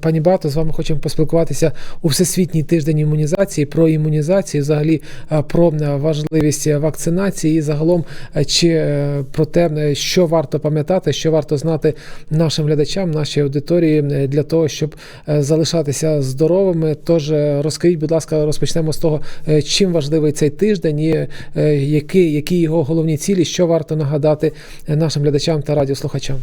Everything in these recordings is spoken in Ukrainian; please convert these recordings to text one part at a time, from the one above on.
Пані Бато, з вами хочемо поспілкуватися у всесвітній тиждень імунізації про імунізацію, взагалі про важливість вакцинації і загалом чи е, про те, е, що варто пам'ятати, що варто знати нашим глядачам, нашій аудиторії е, для того, щоб залишатися здоровими. Тож розкажіть, будь ласка, розпочнемо з того, чим важливий цей тиждень, і які, які його головні цілі, що варто нагадати нашим глядачам та радіослухачам.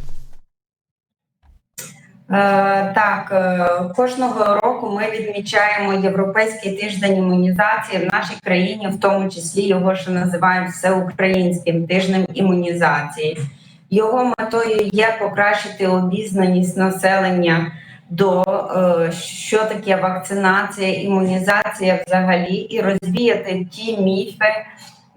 Е, Так, е, кожного року ми відмічаємо Європейський тиждень імунізації в нашій країні, в тому числі його ще називають всеукраїнським тижнем імунізації. Його метою є покращити обізнаність населення до е, що таке вакцинація, імунізація взагалі, і розвіяти ті міфи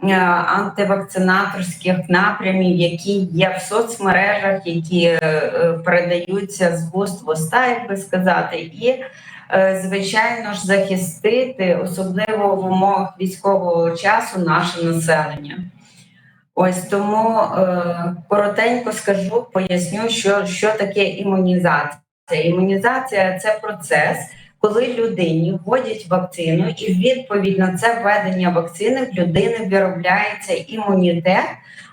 антивакцинаторських напрямів, які є в соцмережах, які е, е, передаються з вуст в уста, як би сказати, і е, звичайно ж захистити, особливо в умовах військового часу, наше населення. Ось тому е, коротенько скажу, поясню, що, що таке імунізація. Імунізація це процес, коли людині вводять вакцину, і відповідь на це введення вакцини в людини виробляється імунітет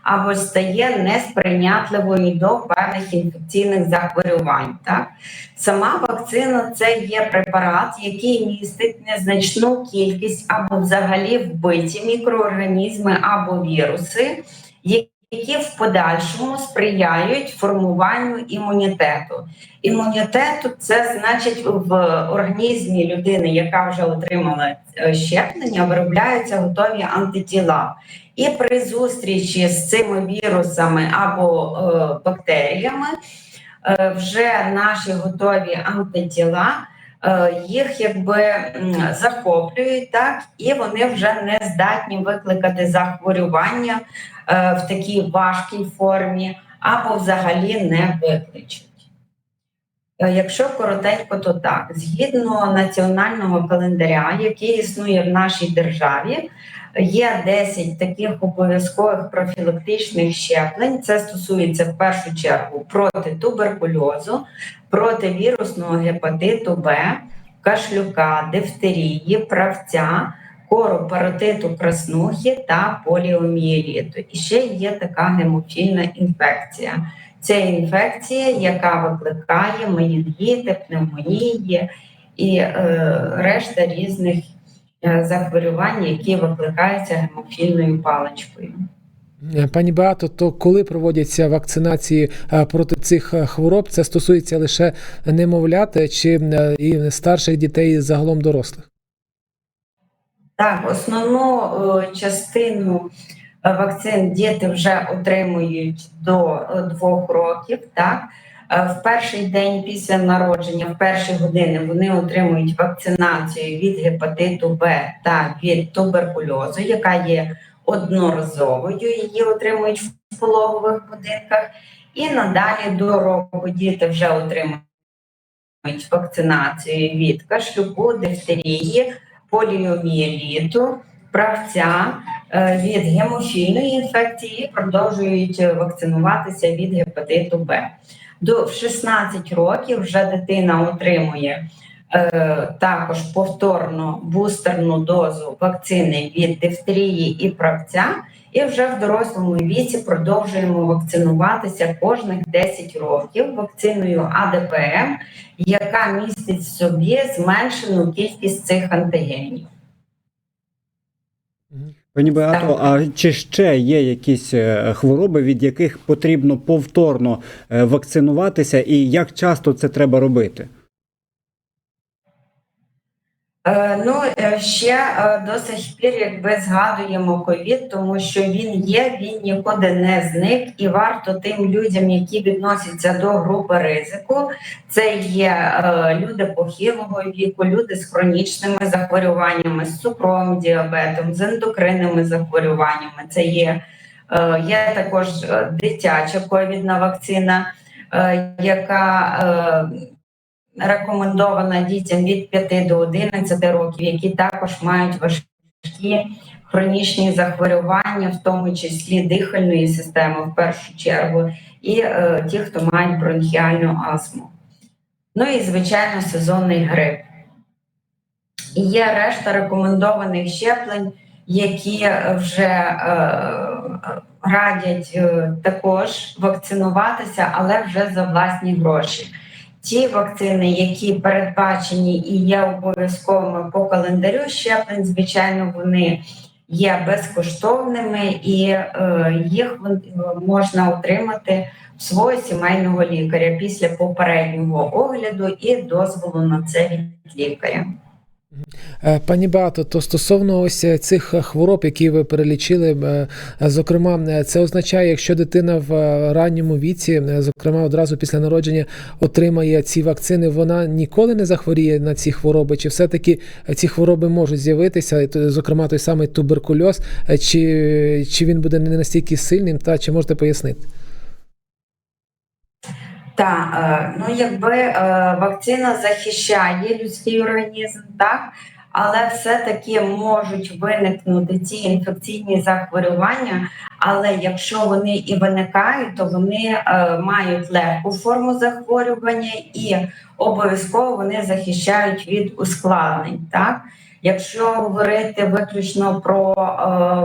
або стає несприйнятливою до певних інфекційних захворювань. Так? Сама вакцина це є препарат, який містить незначну кількість або взагалі вбиті мікроорганізми або віруси, які в подальшому сприяють формуванню імунітету. Імунітету це значить в організмі людини, яка вже отримала е, щеплення, виробляються готові антитіла. І при зустрічі з цими вірусами або е, бактеріями е, вже наші готові антитіла. Е, Їх якби захоплюють так, і вони вже не здатні викликати захворювання е, в такій важкій формі, або взагалі не викличуть. Е, Якщо коротенько, то так, згідно національного календаря, який існує в нашій державі, є 10 таких обов'язкових профілактичних щеплень. Це стосується в першу чергу проти туберкульозу, проти вірусного гепатиту Б, кашлюка, дифтерії, правця, кору, паротиту краснухи та поліомієліту. І ще є така гемофільна інфекція. Це інфекція, яка викликає менінгіти, пневмонії і е, решта різних е, захворювань, які викликаються гемофільною паличкою. Е, Пані Беато, то коли проводяться вакцинації е, проти цих хвороб, це стосується лише немовлят чи і старших дітей і загалом дорослих? Так, основну частину вакцин діти вже отримують до е, двох років. Так, Е, в перший день після народження, в перші години, вони отримують вакцинацію від гепатиту Б та від туберкульозу, яка є одноразовою. Її отримують в пологових будинках, і надалі до року діти вже отримують вакцинацію від кашлюку, дифтерії, поліомієліту, правця, е, від гемофільної інфекції продовжують е, вакцинуватися від гепатиту Б. До в 16 років вже дитина отримує е, також повторно бустерну дозу вакцини від дифтерії і правця, і вже в дорослому віці продовжуємо вакцинуватися кожних 10 років вакциною АДПМ, яка містить в собі зменшену кількість цих антигенів. Пані Беато, а чи ще є якісь е, хвороби, від яких потрібно повторно е, вакцинуватися, і як часто це треба робити? Е, Ну, е, ще е, до сих пір, якби згадуємо ковід, тому що він є, він нікуди не зник, і варто тим людям, які відносяться до групи ризику, це є люди похилого віку, люди з хронічними захворюваннями, з цукровим діабетом, з ендокринними захворюваннями. Це є, є також дитяча ковідна вакцина, яка рекомендована дітям від 5 до 11 років, які також мають важкі хронічні захворювання, в тому числі дихальної системи в першу чергу, і е, ті, хто мають бронхіальну астму. Ну і, звичайно, сезонний грип. І є решта рекомендованих щеплень, які е, вже е, радять е, також вакцинуватися, але вже за власні гроші. Ті вакцини, які передбачені і є обов'язковими по календарю щеплень, звичайно, вони є безкоштовними і е, їх можна отримати в свого сімейного лікаря після попереднього огляду і дозволу на це від лікаря. Е, Пані Беато, то стосовно ось е, цих е, хвороб, які ви перелічили, зокрема, це означає, якщо дитина в ранньому віці, зокрема одразу після народження, отримає ці вакцини, вона ніколи не захворіє на ці хвороби, чи все-таки ці хвороби можуть з'явитися, зокрема той самий туберкульоз, чи, чи він буде не настільки сильним, та чи можете пояснити? Так, ну якби вакцина захищає людський організм, так, але все-таки можуть виникнути ці інфекційні захворювання. Але якщо вони і виникають, то вони е, мають легку форму захворювання і обов'язково вони захищають від ускладнень. Так? Якщо говорити виключно про е,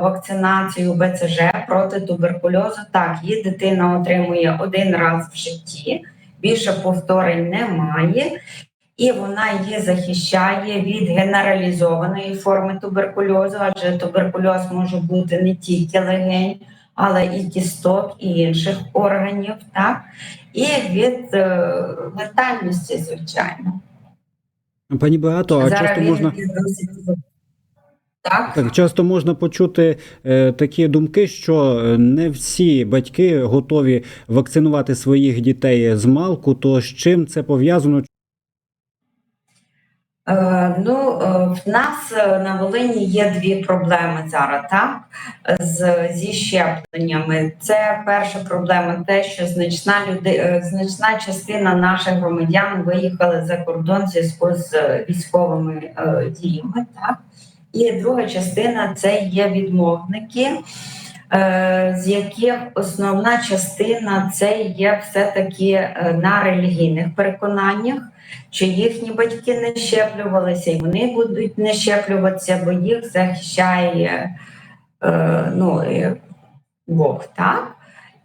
вакцинацію БЦЖ проти туберкульозу, так її дитина отримує один раз в житті, більше повторень немає, і вона її захищає від генералізованої форми туберкульозу, адже туберкульоз може бути не тільки легень, але і кісток, і інших органів, так і від е, летальності, звичайно. Пані Беато, а часто можна так. так, часто можна почути е, такі думки, що е, не всі батьки готові вакцинувати своїх дітей з малку. То з чим це пов'язано? Е, ну, е, в нас е, на Волині є дві проблеми зараз, так? З, зі щепленнями. Це перша проблема, те, що значна люди, значна частина наших громадян виїхали за кордон зв'язку з військовими діями. Так? І друга частина це є відмовники, з яких основна частина це є все-таки е, на релігійних переконаннях що їхні батьки не щеплювалися, і вони будуть не щеплюватися, бо їх захищає е, ну, е, Бог, так?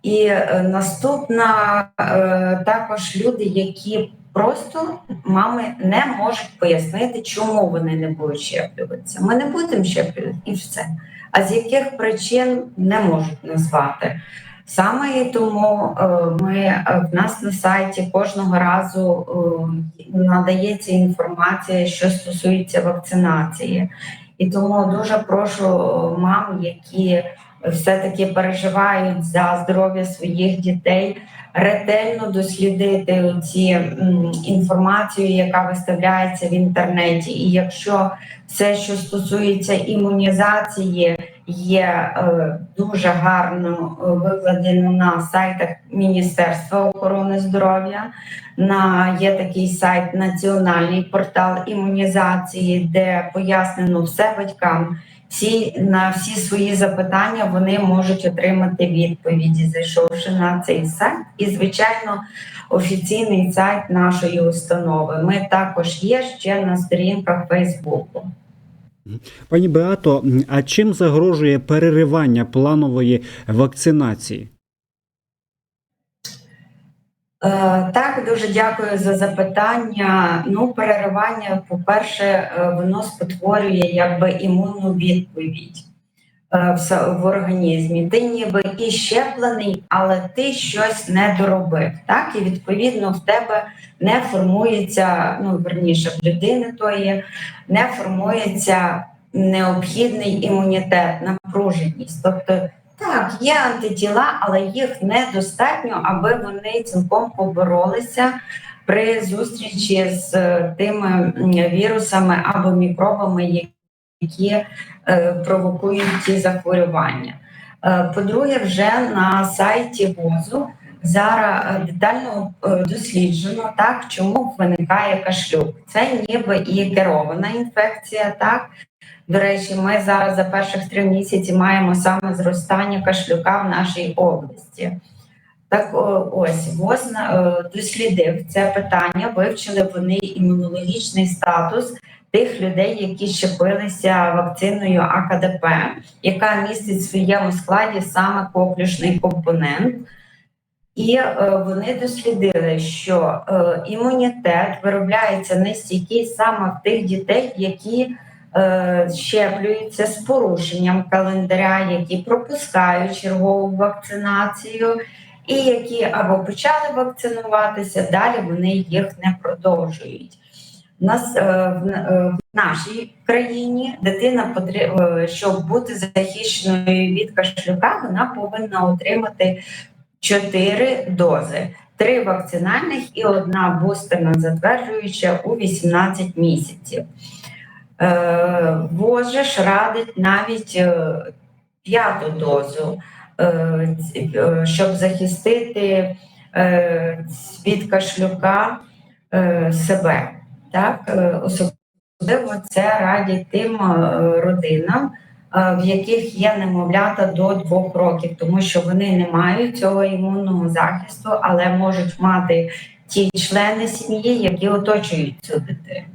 І е, наступна е, також люди, які просто мами не можуть пояснити, чому вони не будуть щеплюватися. Ми не будемо щеплювати і все. А з яких причин не можуть назвати. Саме і тому е, ми е, в нас на сайті кожного разу е, надається інформація, що стосується вакцинації. І тому дуже прошу мам, які все-таки переживають за здоров'я своїх дітей, ретельно дослідити ці інформацію, яка виставляється в інтернеті. І якщо все, що стосується імунізації, є е, дуже гарно е, викладено на сайтах Міністерства охорони здоров'я. На є такий сайт Національний портал імунізації, де пояснено все батькам. Всі на всі свої запитання вони можуть отримати відповіді, зайшовши на цей сайт. І, звичайно, офіційний сайт нашої установи. Ми також є ще на сторінках Фейсбуку. Пані Беато, а чим загрожує переривання планової вакцинації? Е, Так, дуже дякую за запитання. Ну, переривання, по-перше, е, воно спотворює якби імунну відповідь е, в організмі. Ти ніби і щеплений, але ти щось не доробив. Так, і відповідно в тебе не формується, ну верніше в людини тої не формується необхідний імунітет, напруженість. Тобто так, є антитіла, але їх недостатньо, аби вони цілком поборолися при зустрічі з е, тими вірусами або мікробами, які е, провокують ці захворювання. Е, По-друге, вже на сайті ВОЗу зараз е, детально е, досліджено так, чому виникає кашлюк. Це ніби і керована інфекція, так. До речі, ми зараз за перших три місяці маємо саме зростання кашлюка в нашій області. Так ось ВОЗ е, дослідив це питання, вивчили вони імунологічний статус тих людей, які щепилися вакциною АКДП, яка містить в своєму складі саме коклюшний компонент. І е, вони дослідили, що е, імунітет виробляється нестійкий саме в тих дітей, які е, щеплюються з порушенням календаря, які пропускають чергову вакцинацію, і які або почали вакцинуватися, далі вони їх не продовжують. У нас в, нашій країні дитина е, щоб бути захищеною від кашлюка, вона повинна отримати чотири дози: три вакцинальних і одна бустерна затверджуюча у 18 місяців. Е, ВОЗ радить навіть е, п'яту дозу, е, е, щоб захистити е, від кашлюка е, себе. Так? Е, Особливо це радять тим е, родинам, е, в яких є немовлята до двох років, тому що вони не мають цього імунного захисту, але можуть мати ті члени сім'ї, які оточують цю дитину.